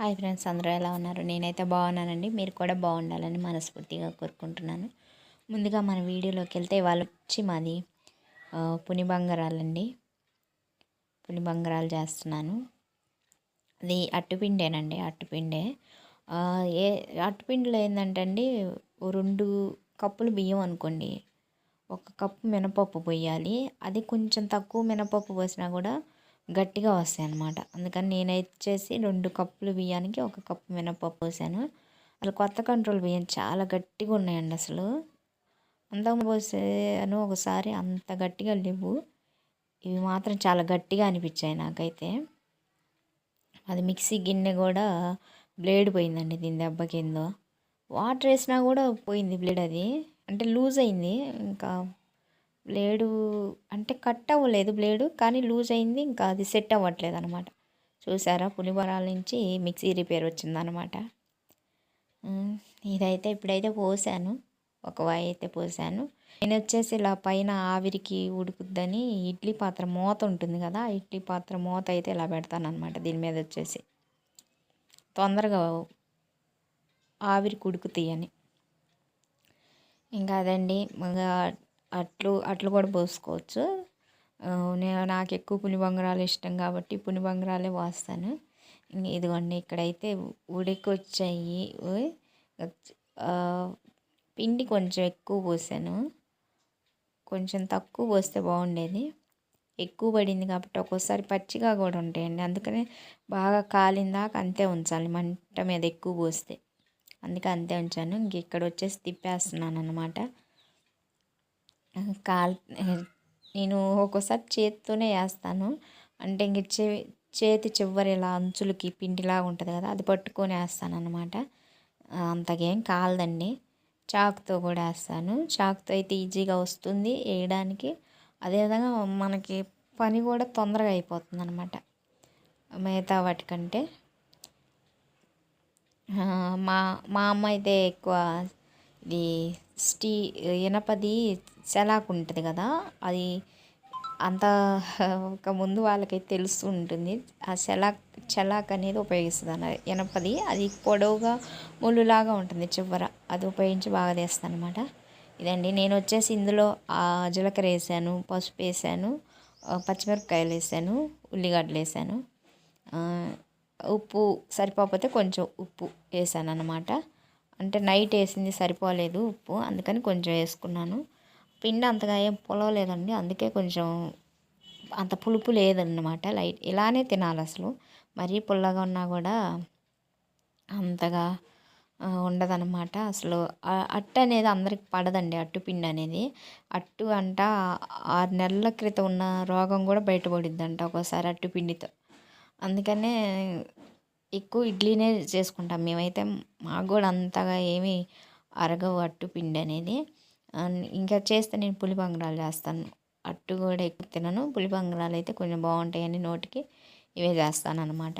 Hi friends అందరూ ఎలా ఉన్నారు? నేనైతే బాగున్నానండి. మీరు కూడా బాగుండాలని మనస్ఫూర్తిగా కోరుకుంటున్నాను. ముందుగా మన వీడియోలోకి వెళ్తే వాళ్ళు వచ్చి మాది పుని బంగారాలండి. పుని బంగారాలు చేస్తున్నాను. అది అట్టుపిండేనండి అట్టుపిండే. ఏ అట్టుపిండిలో ఏంటంటే అండి రెండు కప్పులు బియ్యం అనుకోండి. ఒక కప్పు మినపప్పు పోయాలి. అది కొంచెం తక్కువ మినపప్పు పోసినా కూడా గట్టిగా వస్తాయి అన్నమాట. అందుకని నేను వచ్చేసి రెండు కప్పులు బియ్యానికి ఒక కప్పు మినపప్పు పోసాను అసలు కొత్త కంట్రోల్ బియ్యం చాలా గట్టిగా ఉన్నాయండి అసలు. అంతకు పోసాను ఒకసారి అంత గట్టిగా లేవు. ఇవి మాత్రం చాలా గట్టిగా అనిపించాయి నాకైతే. అది మిక్సీ గిన్నె కూడా బ్లేడ్ పోయిందండి దీని దెబ్బ కింద. వాటర్ వేసినా కూడా పోయింది బ్లేడ్ అది. అంటే లూజ్ అయింది ఇంకా బ్లేడు అంటే కట్ అవ్వలేదు బ్లేడు కానీ లూజ్ అయింది ఇంకా అది సెట్ అవ్వట్లేదు అనమాట చూసారా? పులిబొరాల నుంచి మిక్సీ రిపేర్ వచ్చిందనమాట ఇదైతే ఇప్పుడైతే పోసాను. ఒక వాయి అయితే పోసాను. నేను వచ్చేసి ఇలా పైన ఆవిరికి ఉడుకుద్దని ఇడ్లీ పాత్ర మూత ఉంటుంది కదా ఇడ్లీ పాత్ర మూత అయితే ఇలా పెడతాను అనమాట దీని మీద వచ్చేసి. తొందరగా ఆవిరికి ఉడుకుతాయని. ఇంకా అదండి అట్లు అట్లు కూడా పోసుకోవచ్చు. నేను నాకు ఎక్కువ పులిబంగరాలు ఇష్టం కాబట్టి పులిబంగరాలే పోస్తాను. ఇదిగోండి ఇక్కడైతే ఉడికొచ్చాయి. పిండి కొంచెం ఎక్కువ పోసాను. కొంచెం తక్కువ పోస్తే బాగుండేది. ఎక్కువ పడింది కాబట్టి ఒక్కోసారి పచ్చిగా కూడా ఉంటాయండి. అందుకనే బాగా కాలిందాక అంతే ఉంచాలి మంట మీద ఎక్కువ పోస్తే. అందుకే అంతే ఉంచాను. ఇంక ఇక్కడ వచ్చేసి తిప్పేస్తున్నాను అనమాట కాల్ నేను ఒక్కోసారి చేతితోనే వేస్తాను అంటే ఇంక చే చేతి చివరి ఇలా అంచులకి పిండిలాగా ఉంటుంది కదా అది పట్టుకొని వేస్తాను అనమాట అంతకేం కాలదండి. చాకుతో కూడా వేస్తాను. చాకుతో అయితే ఈజీగా వస్తుంది వేయడానికి. అదేవిధంగా మనకి పని కూడా తొందరగా అయిపోతుంది అనమాట మిగతా వాటికంటే మా మా అమ్మ అయితే ఎక్కువ ఇది స్టీ ఇనపది సెలాక్ ఉంటుంది కదా అది అంత ఒక ముందు వాళ్ళకైతే తెలుస్తూ ఉంటుంది. ఆ సెలాక్ చలాక్ అనేది ఉపయోగిస్తుంది అన్నది ఎనపది. అది పొడవుగా ముళ్ళులాగా ఉంటుంది చివర. అది ఉపయోగించి బాగా తీస్తాను అనమాట ఇదండి. నేను వచ్చేసి ఇందులో జీలకర్ర వేసాను పసుపు వేసాను పచ్చిమిరపకాయలు వేసాను ఉల్లిగడ్డలు వేసాను. ఉప్పు సరిపోకపోతే కొంచెం ఉప్పు వేసాను అనమాట అంటే నైట్ వేసింది సరిపోలేదు ఉప్పు అందుకని కొంచెం వేసుకున్నాను. పిండి అంతగా ఏం పొలవలేదండి. అందుకే కొంచెం అంత పులుపు లేదన్నమాట. లైట్ ఇలానే తినాలి అసలు. మరీ పుల్లగా ఉన్నా కూడా అంతగా ఉండదన్నమాట. అసలు అట్టు అనేది అందరికి పడదండి. అట్టు పిండి అనేది. అట్టు అంట ఆరు నెలల క్రితం ఉన్న రోగం కూడా బయటపడిద్దంట ఒకసారి అట్టు పిండితో. అందుకనే ఎక్కువ ఇడ్లీనే చేసుకుంటాం. మేమైతే మాకు కూడా అంతగా ఏమీ అరగవు అట్టు పిండి అనేది. ఇంకా చేస్తే నేను పులిపంగరాలు చేస్తాను. అట్టు కూడా ఎక్కువ తినను. పులిపంగరాలు అయితే కొంచెం బాగుంటాయని నోటికి ఇవే చేస్తాను అనమాట